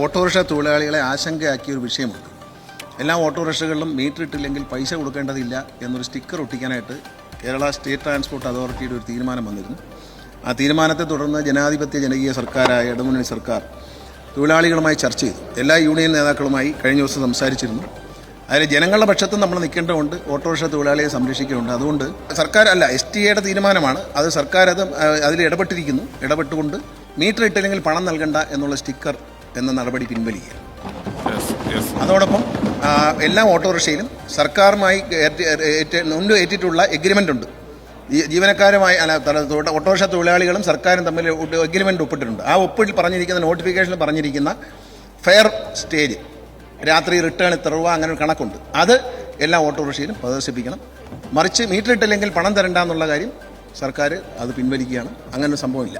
Autorickshaw തൊഴിലാളികളെ ആശങ്കയാക്കിയ ഒരു വിഷയമുണ്ട്. എല്ലാ ഓട്ടോറിക്ഷകളിലും മീറ്റർ ഇട്ടില്ലെങ്കിൽ പൈസ കൊടുക്കേണ്ടതില്ല എന്നൊരു സ്റ്റിക്കർ ഒട്ടിക്കാനായിട്ട് കേരള സ്റ്റേറ്റ് ട്രാൻസ്പോർട്ട് അതോറിറ്റിയുടെ ഒരു തീരുമാനം വന്നിരുന്നു. ആ തീരുമാനത്തെ തുടർന്ന് ജനാധിപത്യ ജനകീയ സർക്കാരായ ഇടമുന്നണി സർക്കാർ തൊഴിലാളികളുമായി ചർച്ച ചെയ്തു. എല്ലാ യൂണിയൻ നേതാക്കളുമായി കഴിഞ്ഞ ദിവസം സംസാരിച്ചിരുന്നു. അതിൽ ജനങ്ങളുടെ പക്ഷത്തും നമ്മൾ നിൽക്കേണ്ടതുണ്ട് ഓട്ടോറിക്ഷ തൊഴിലാളിയെ സംരക്ഷിക്കുന്നുണ്ട് അതുകൊണ്ട് സർക്കാർ അല്ല എസ് ടി എയുടെ തീരുമാനമാണ്. അത് സർക്കാർ അത് അതിൽ ഇടപെട്ടിരിക്കുന്നു. ഇടപെട്ടുകൊണ്ട് മീറ്റർ ഇട്ടില്ലെങ്കിൽ പണം നൽകണ്ട എന്നുള്ള സ്റ്റിക്കർ എന്ന നടപടി പിൻവലിക്കുക. അതോടൊപ്പം എല്ലാ ഓട്ടോറിക്ഷയിലും സർക്കാരുമായി മുൻപ് ഏറ്റിട്ടുള്ള എഗ്രിമെന്റ് ഉണ്ട്. ജീവനക്കാരുമായി അല്ല ഓട്ടോറിക്ഷ തൊഴിലാളികളും സർക്കാരും തമ്മിൽ എഗ്രിമെന്റ് ഒപ്പിട്ടിട്ടുണ്ട്. ആ ഒപ്പിൽ പറഞ്ഞിരിക്കുന്ന നോട്ടിഫിക്കേഷനിൽ പറഞ്ഞിരിക്കുന്ന ഫെയർ സ്റ്റേജ് രാത്രി റിട്ടേൺ ഇത്ര രൂപ അങ്ങനെ ഒരു കണക്കുണ്ട്. അത് എല്ലാ ഓട്ടോറിക്ഷയിലും പ്രദർശിപ്പിക്കണം. മറിച്ച് മീറ്ററിട്ടില്ലെങ്കിൽ പണം തരണ്ട എന്നുള്ള കാര്യം സർക്കാർ അത് പിൻവലിക്കുകയാണ്. അങ്ങനെ ഒരു സംഭവമില്ല.